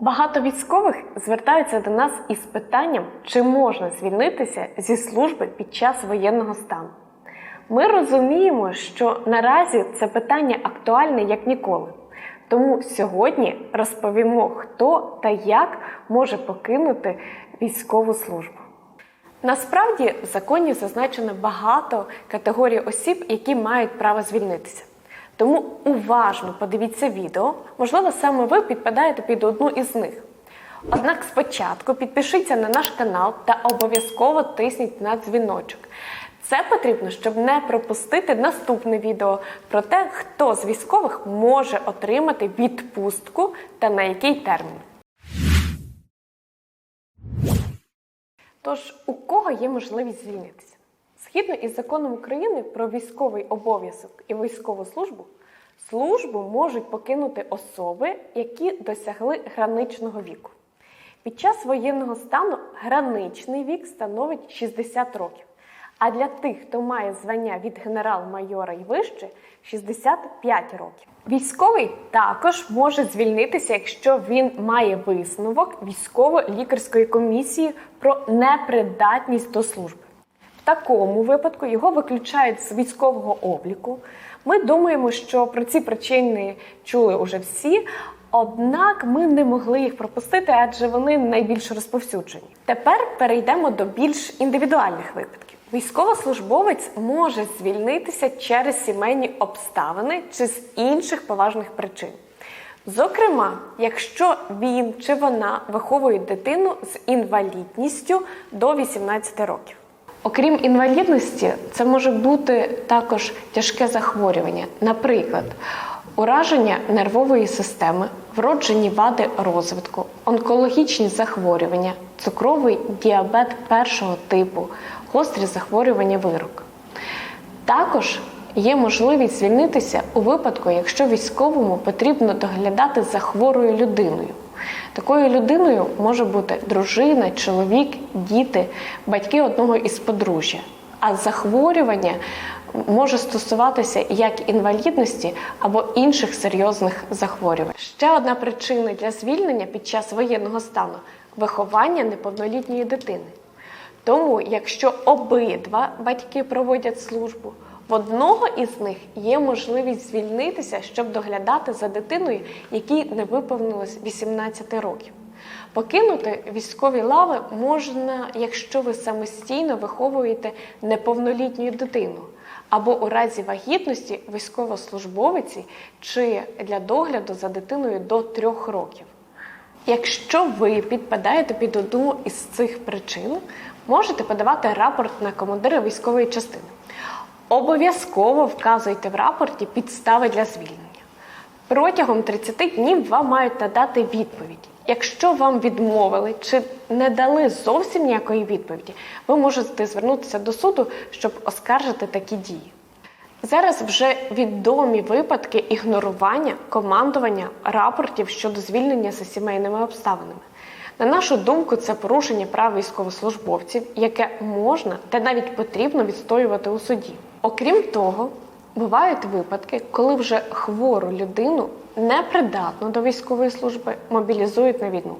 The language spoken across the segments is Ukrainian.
Багато військових звертаються до нас із питанням, чи можна звільнитися зі служби під час воєнного стану. Ми розуміємо, що наразі це питання актуальне як ніколи. Тому сьогодні розповімо, хто та як може покинути військову службу. Насправді в законі зазначено багато категорій осіб, які мають право звільнитися. Тому уважно подивіться відео, можливо, саме ви підпадаєте під одну із них. Однак спочатку підпишіться на наш канал та обов'язково тисніть на дзвіночок. Це потрібно, щоб не пропустити наступне відео про те, хто з військових може отримати відпустку та на який термін. Тож, у кого є можливість звільнитися? Згідно із законом України про військовий обов'язок і військову службу, службу можуть покинути особи, які досягли граничного віку. Під час воєнного стану граничний вік становить 60 років. А для тих, хто має звання від генерал-майора і вище 65 років. Військовий також може звільнитися, якщо він має висновок військово-лікарської комісії про непридатність до служби. Такому випадку його виключають з військового обліку. Ми думаємо, що про ці причини чули уже всі. Однак ми не могли їх пропустити, адже вони найбільш розповсюджені. Тепер перейдемо до більш індивідуальних випадків. Військовослужбовець може звільнитися через сімейні обставини чи з інших поважних причин. Зокрема, якщо він чи вона виховує дитину з інвалідністю до 18 років. Окрім інвалідності, це може бути також тяжке захворювання, наприклад, ураження нервової системи, вроджені вади розвитку, онкологічні захворювання, цукровий діабет першого типу, гострі захворювання вирок. Також є можливість звільнитися у випадку, якщо військовому потрібно доглядати за хворою людиною. Такою людиною може бути дружина, чоловік, діти, батьки одного із подружжя. А захворювання може стосуватися як інвалідності або інших серйозних захворювань. Ще одна причина для звільнення під час воєнного стану виховання неповнолітньої дитини. Тому, якщо обидва батьки проводять службу, в одного із них є можливість звільнитися, щоб доглядати за дитиною, якій не виповнилось 18 років. Покинути військові лави можна, якщо ви самостійно виховуєте неповнолітню дитину, або у разі вагітності військовослужбовиці чи для догляду за дитиною до трьох років. Якщо ви підпадаєте під одну із цих причин, можете подавати рапорт на командира військової частини. Обов'язково вказуйте в рапорті підстави для звільнення. Протягом 30 днів вам мають надати відповідь. Якщо вам відмовили чи не дали зовсім ніякої відповіді, ви можете звернутися до суду, щоб оскаржити такі дії. Зараз вже відомі випадки ігнорування командування рапортів щодо звільнення за сімейними обставинами. На нашу думку, це порушення прав військовослужбовців, яке можна та навіть потрібно відстоювати у суді. Окрім того, бувають випадки, коли вже хвору людину непридатну до військової служби мобілізують на війну.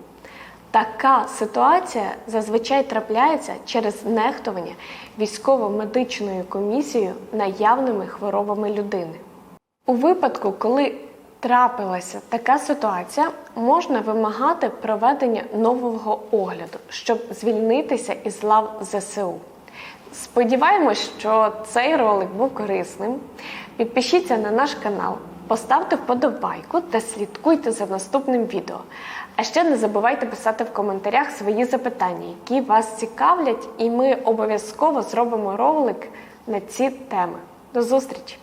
Така ситуація зазвичай трапляється через нехтування військово-медичною комісією наявними хворобами людини. У випадку, коли трапилася така ситуація, можна вимагати проведення нового огляду, щоб звільнитися із лав ЗСУ. Сподіваємось, що цей ролик був корисним. Підпишіться на наш канал, поставте вподобайку та слідкуйте за наступним відео. А ще не забувайте писати в коментарях свої запитання, які вас цікавлять, і ми обов'язково зробимо ролик на ці теми. До зустрічі!